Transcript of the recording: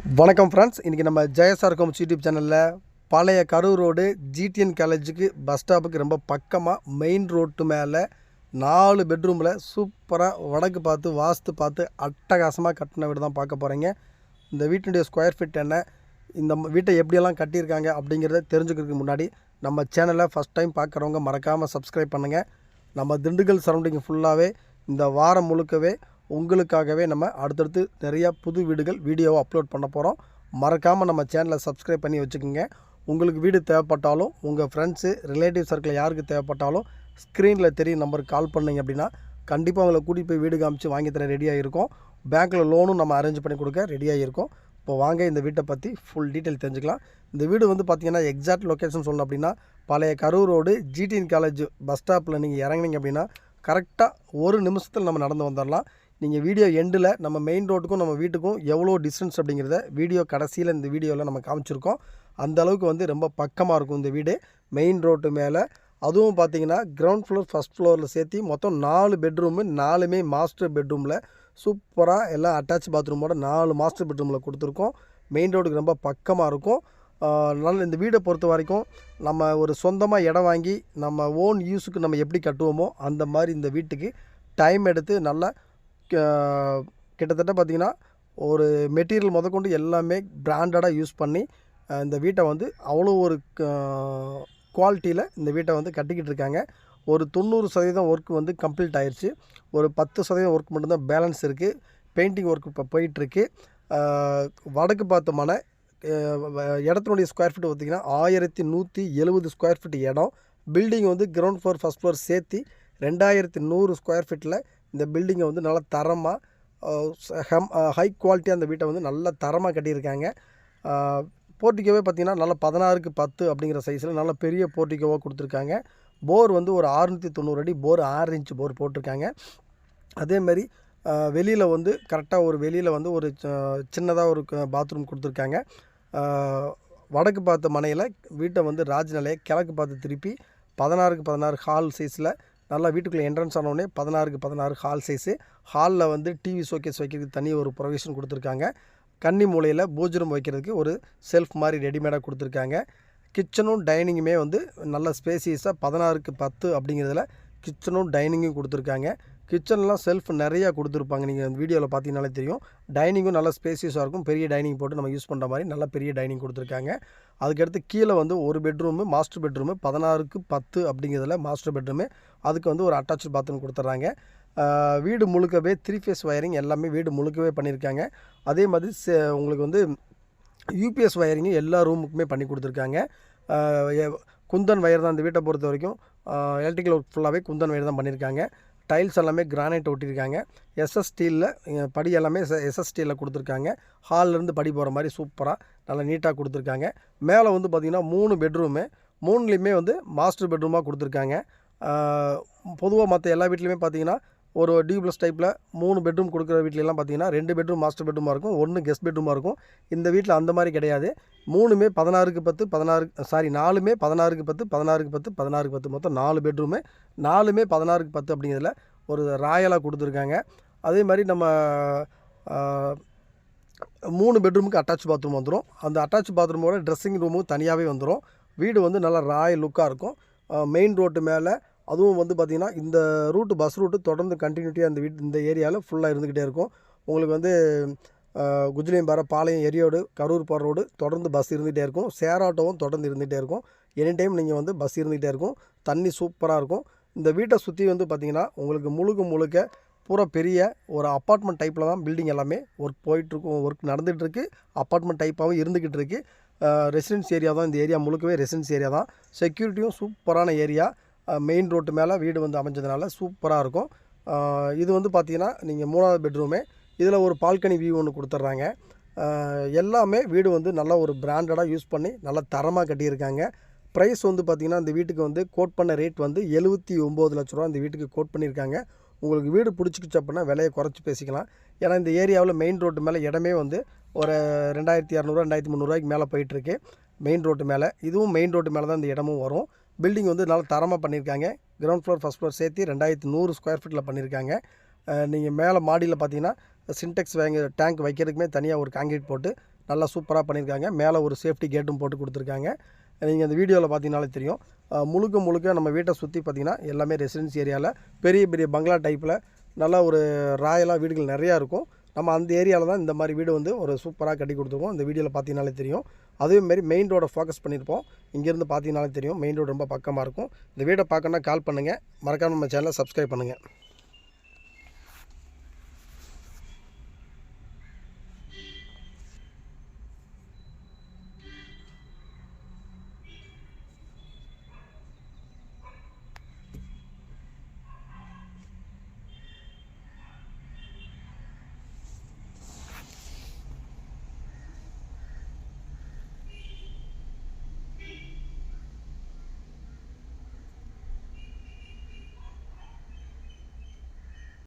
வணக்கம் ஃப்ரெண்ட்ஸ் இன்றைக்கி நம்ம ஜெயசார் கோம்ஸ் யூடியூப் சேனலில் பழைய கரூர் ரோடு ஜிடிஎன் காலேஜுக்கு பஸ் ஸ்டாப்புக்கு ரொம்ப பக்கமாக மெயின் ரோட்டு மேலே நாலு பெட்ரூமில் சூப்பராக வடக்கு பார்த்து வாஸ்து பார்த்து அட்டகாசமாக கட்டின வீடு தான் பார்க்க போகிறீங்க இந்த வீட்டினுடைய ஸ்கொயர் ஃபீட் என்ன இந்த ம- வீட்டை எப்படியெல்லாம் கட்டியிருக்காங்க அப்படிங்கிறத தெரிஞ்சுக்கிறதுக்கு முன்னாடி நம்ம சேனலை ஃபஸ்ட் டைம் பார்க்குறவங்க மறக்காமல் சப்ஸ்கிரைப் பண்ணுங்கள் நம்ம திண்டுக்கல் சரௌண்டிங் ஃபுல்லாகவே இந்த வாரம் முழுக்கவே உங்களுக்காகவே நம்ம அடுத்தடுத்து நிறையா புது வீடுகள் வீடியோவை அப்லோட் பண்ண போகிறோம் மறக்காமல் நம்ம சேனலை சப்ஸ்கிரைப் பண்ணி வச்சுக்கோங்க. உங்களுக்கு வீடு தேவைப்பட்டாலும் உங்கள் ஃப்ரெண்ட்ஸு ரிலேட்டிவ் சர்க்கிள் யாருக்கு தேவைப்பட்டாலும் ஸ்க்ரீனில் தெரியும் நம்பருக்கு கால் பண்ணிங்க அப்படின்னா கண்டிப்பாக உங்களை கூட்டிகிட்டு போய் வீடு காமிச்சு வாங்கி தர ரெடியாக இருக்கும் பேங்க்கில் லோனும் நம்ம அரேஞ்ச் பண்ணி கொடுக்க ரெடியாக இருக்கும் இப்போ வாங்க இந்த வீட்டை பற்றி ஃபுல் டீட்டெயில் தெரிஞ்சுக்கலாம். இந்த வீடு வந்து பார்த்திங்கன்னா எக்ஸாக்ட் லொக்கேஷன் சொல்லணும் அப்படின்னா பழைய Karur road GTN college bus ஸ்டாப்பில் நீங்கள் இறங்குனீங்க அப்படின்னா கரெக்டாக ஒரு நிமிஷத்தில் நம்ம நடந்து வந்துடலாம் நீங்கள் வீடியோ எண்டில் நம்ம மெயின் ரோட்டுக்கும் நம்ம வீட்டுக்கும் எவ்வளோ டிஸ்டன்ஸ் அப்படிங்கிறத வீடியோ கடைசியில் இந்த வீடியோவில் நம்ம காமிச்சிருக்கோம். அந்த அளவுக்கு வந்து ரொம்ப பக்கமாக இருக்கும் இந்த வீடு. மெயின் ரோட்டு மேலே. அதுவும் பார்த்தீங்கன்னா கிரவுண்ட் ஃப்ளோர் ஃபஸ்ட் ஃப்ளோரில் சேர்த்து மொத்தம் நாலு பெட்ரூமு நாலுமே மாஸ்டர் பெட்ரூமில் சூப்பராக எல்லாம் அட்டாச் பாத்ரூமோட நாலு மாஸ்டர் பெட்ரூமில் கொடுத்துருக்கோம். மெயின் ரோடுக்கு ரொம்ப பக்கமாக இருக்கும். நல்ல இந்த வீடை பொறுத்த வரைக்கும் நம்ம ஒரு சொந்தமாக இடம் வாங்கி நம்ம ஓன் யூஸுக்கு நம்ம எப்படி கட்டுவோமோ அந்த மாதிரி இந்த வீட்டுக்கு டைம் எடுத்து நல்லா கிட்டத்தட்ட பார்த்திங்கன்னா ஒரு மெட்டீரியல் முதற்கொண்டு எல்லாமே பிராண்டடாக யூஸ் பண்ணி இந்த வீட்டை வந்து அவ்வளோ ஒரு குவாலிட்டியில் இந்த வீட்டை வந்து கட்டிக்கிட்டு இருக்காங்க. ஒரு தொண்ணூறு சதவீதம் ஒர்க் வந்து கம்ப்ளீட் ஆயிடுச்சு ஒரு பத்து சதவீதம் ஒர்க் மட்டும்தான் பேலன்ஸ் இருக்குது பெயிண்டிங் ஒர்க் இப்போ போயிட்டுருக்கு. வடக்கு பார்த்தோம்னா இடத்தினுடைய ஸ்கொயர் ஃபீட் பார்த்திங்கன்னா ஆயிரத்தி நூற்றி எழுபது ஸ்கொயர் ஃபீட் இடம். பில்டிங் வந்து கிரவுண்ட் ஃப்ளோர் ஃபஸ்ட் ஃப்ளோர் சேர்த்து ரெண்டாயிரத்தி நூறு ஸ்கொயர் ஃபீட்டில் இந்த பில்டிங்கை வந்து நல்லா தரமாக ஹம் ஹை குவாலிட்டியாக அந்த வீட்டை வந்து நல்ல தரமாக கட்டியிருக்காங்க. போர்ட்டிக்கோவே பார்த்திங்கன்னா நல்ல பதினாறுக்கு பத்து அப்படிங்கிற சைஸில் நல்ல பெரிய போர்ட்டிக்கோவாக கொடுத்துருக்காங்க. போர் வந்து ஒரு ஆறுநூற்றி தொண்ணூறு அடி போர் ஆறு இன்ச் போர் போட்டிருக்காங்க. அதேமாரி வெளியில் வந்து கரெக்டாக ஒரு வெளியில் வந்து ஒரு சின்னதாக ஒரு பாத்ரூம் கொடுத்துருக்காங்க. வடக்கு பார்த்த மனையில் வீட்டை வந்து ராஜ்நிலையை கிழக்கு பார்த்து திருப்பி பதினாறுக்கு பதினாறு ஹால் சைஸில் நல்லா வீட்டுக்குள்ளே என்ட்ரன்ஸ் ஆனோடனே பதினாறுக்கு பதினாறு ஹால் சைஸு ஹாலில் வந்து டிவி ஷோகேஸ் வைக்கிறதுக்கு தனி ஒரு ப்ரொவிஷன் கொடுத்துருக்காங்க. கன்னி மூலையில் பூஜரம் வைக்கிறதுக்கு ஒரு செல்ஃப் மாதிரி ரெடிமேடாக கொடுத்துருக்காங்க. கிச்சனும் டைனிங்குமே வந்து நல்ல ஸ்பேசியஸாக பதினாறுக்கு பத்து அப்படிங்கிறதுல கிச்சனும் டைனிங்கும் கொடுத்துருக்காங்க. கிச்சன்லாம் செல்ஃப் நிறையா கொடுத்துருப்பாங்க. நீங்கள் அந்த வீடியோவில் பார்த்தீங்கனாலே தெரியும். டைனிங்கும் நல்லா ஸ்பேசியஸாக இருக்கும். பெரிய டைனிங் போட்டு நம்ம யூஸ் பண்ணுற மாதிரி நல்ல பெரிய டைனிங் கொடுத்துருக்காங்க. அதுக்கடுத்து கீழே வந்து ஒரு பெட்ரூமு மாஸ்டர் பெட்ரூமு பதினாறுக்கு பத்து அப்படிங்கிறதுல மாஸ்டர் பெட்ரூமு. அதுக்கு வந்து ஒரு அட்டாச் பாத்ரூம் கொடுத்துட்றாங்க வீடு முழுக்கவே த்ரீ ஃபேஸ் வயரிங் எல்லாமே வீடு முழுக்கவே பண்ணியிருக்காங்க. அதே மாதிரி சே- உங்களுக்கு வந்து யூபிஎஸ் ஒயரிங்கும் எல்லா ரூமுக்குமே பண்ணி கொடுத்துருக்காங்க. குந்தன் வயர் தான் இந்த வீட்டை பொறுத்த வரைக்கும். எலக்ட்ரிக்கல் ஒர்க் ஃபுல்லாகவே குந்தன் வயர் தான் பண்ணியிருக்காங்க. டைல்ஸ் எல்லாமே கிரானைட் ஒட்டியிருக்காங்க. எஸ்எஸ் ஸ்டீலில் படி எல்லாமே எஸ்எஸ் ஸ்டீலில் கொடுத்துருக்காங்க. ஹால்லேருந்து படி போகிற மாதிரி சூப்பராக நல்லா நீட்டாக கொடுத்துருக்காங்க. மேலே வந்து பார்த்திங்கன்னா மூணு பெட்ரூமு. மூணுலேயுமே வந்து மாஸ்டர் பெட்ரூமாக கொடுத்துருக்காங்க. பொதுவாக மற்ற எல்லா வீட்லேயுமே பார்த்தீங்கன்னா ஒரு டியூப்ளஸ் டைப்பில் மூணு பெட்ரூம் கொடுக்குற வீட்லலாம் பார்த்தீங்கன்னா ரெண்டு பெட்ரூம் மாஸ்டர் பெட்ரூமாக இருக்கும். ஒன்று கெஸ்ட் பெட்ரூமாக இருக்கும். இந்த வீட்டில் அந்த மாதிரி கிடையாது. மூணுமே பதினாறுக்கு பத்து பதினாறு சாரி நாலுமே பதினாறுக்கு பத்து பதினாறுக்கு பத்து பதினாறுக்கு பத்து. மொத்தம் நாலு பெட்ரூமு நாலுமே பதினாறுக்கு பத்து அப்படிங்கிறதுல ஒரு ராயலாக கொடுத்துருக்காங்க. அதே மாதிரி நம்ம மூணு பெட்ரூமுக்கு அட்டாச் பாத்ரூம் வந்துடும் அந்த அட்டாச் பாத்ரூமோட ட்ரெஸ்ஸிங் ரூமும் தனியாகவே வந்துடும் வீடு வந்து நல்லா ராயல் லுக்காக இருக்கும். மெயின் ரோட்டு மேலே அதுவும் வந்து பார்த்திங்கன்னா இந்த ரூட்டு பஸ் ரூட்டு தொடர்ந்து கண்டினியூட்டியாக இந்த வீட் இந்த ஏரியாவில் ஃபுல்லாக இருந்துக்கிட்டே இருக்கும். உங்களுக்கு வந்து குஜிலியம்பாறை பாளையம் எரியோடு கரூர் போகிற ரோடு தொடர்ந்து பஸ் இருந்துகிட்டே இருக்கும். சேராட்டோவும் தொடர்ந்து இருந்துகிட்டே இருக்கும். எனி டைம் நீங்கள் வந்து பஸ் இருந்துகிட்டே இருக்கும். தண்ணி சூப்பராக இருக்கும். இந்த வீட்டை சுற்றி வந்து பார்த்திங்கன்னா உங்களுக்கு முழுக்க முழுக்க பூரா பெரிய ஒரு அப்பார்ட்மெண்ட் டைப்பில் தான் பில்டிங் எல்லாமே ஒர்க் போயிட்டுருக்கும் ஒர்க் நடந்துகிட்ருக்கு அப்பார்ட்மெண்ட் டைப்பாகவும் இருந்துக்கிட்டு இருக்குது ரெசிடென்ஸ் ஏரியா தான். இந்த ஏரியா முழுக்கவே ரெசிடென்ஸ் ஏரியா தான். செக்யூரிட்டியும் சூப்பரான ஏரியா மெயின் ரோட்டு மேலே வீடு வந்து அமைஞ்சதுனால சூப்பராக இருக்கும். இது வந்து பார்த்திங்கன்னா நீங்கள் மூணாவது பெட்ரூமே இதில் ஒரு பால்கனி வியூ ஒன்று கொடுத்துட்றாங்க. எல்லாமே வீடு வந்து நல்லா ஒரு பிராண்டடாக யூஸ் பண்ணி நல்லா தரமாக கட்டியிருக்காங்க. ப்ரைஸ் வந்து பார்த்திங்கன்னா இந்த வீட்டுக்கு வந்து கோட் பண்ண ரேட் வந்து எழுபத்தி ஒம்பது லட்ச ரூபா இந்த வீட்டுக்கு கோட் பண்ணியிருக்காங்க. உங்களுக்கு வீடு பிடிச்சிக்கிச்சு அப்படின்னா விலையை குறைச்சி பேசிக்கலாம். ஏன்னா இந்த ஏரியாவில் மெயின் ரோட்டு மேலே இடமே வந்து ஒரு ரெண்டாயிரத்தி இரநூறுவா ரெண்டாயிரத்தி முந்நூறுவாய்க்கு மேலே போயிட்டுருக்கு. மெயின் ரோட்டு மேலே. இதுவும் மெயின் ரோட்டு மேலே தான் இந்த இடமும் வரும். பில்டிங் வந்து நல்லா தரமாக பண்ணியிருக்காங்க. கிரவுண்ட் ஃப்ளோர் ஃபஸ்ட் ஃப்ளோர் சேர்த்து ரெண்டாயிரத்தி நூறு ஸ்கொயர் ஃபீட்டில் பண்ணியிருக்காங்க. நீங்கள் மேலே மாடியில் பார்த்தீங்கன்னா சின்டெக்ஸ் வாங்கி டேங்க் வைக்கிறதுக்குமே தனியாக ஒரு காங்கிரீட் போட்டு நல்லா சூப்பராக பண்ணியிருக்காங்க. மேலே ஒரு சேஃப்டி கேட்டும் போட்டு கொடுத்துருக்காங்க. நீங்கள் அந்த வீடியோவில் பார்த்தீங்கனாலே தெரியும். முழுக்க முழுக்க நம்ம வீட்டை சுற்றி பார்த்தீங்கன்னா எல்லாமே ரெசிடென்சி ஏரியாவில் பெரிய பெரிய பங்களா டைப்பில் நல்லா ஒரு ராயலாக வீடுகள் நிறையா இருக்கும். நம்ம அந்த ஏரியாவில் தான் இந்த மாதிரி வீடு வந்து ஒரு சூப்பராக கட்டி கொடுத்துருக்கோம். இந்த வீடியோவில் பார்த்தீங்கனாலே தெரியும். அதே மெயின் ரோடை ஃபோக்கஸ் பண்ணியிருப்போம். இங்கேருந்து பார்த்தீங்கனாலே தெரியும். மெயின் ரோடு ரொம்ப பக்கமாக இருக்கும். இந்த வீடை பார்க்கணுன்னா கால் பண்ணுங்கள் மறக்காமல் நம்ம சேனலை சப்ஸ்கிரைப் பண்ணுங்கள்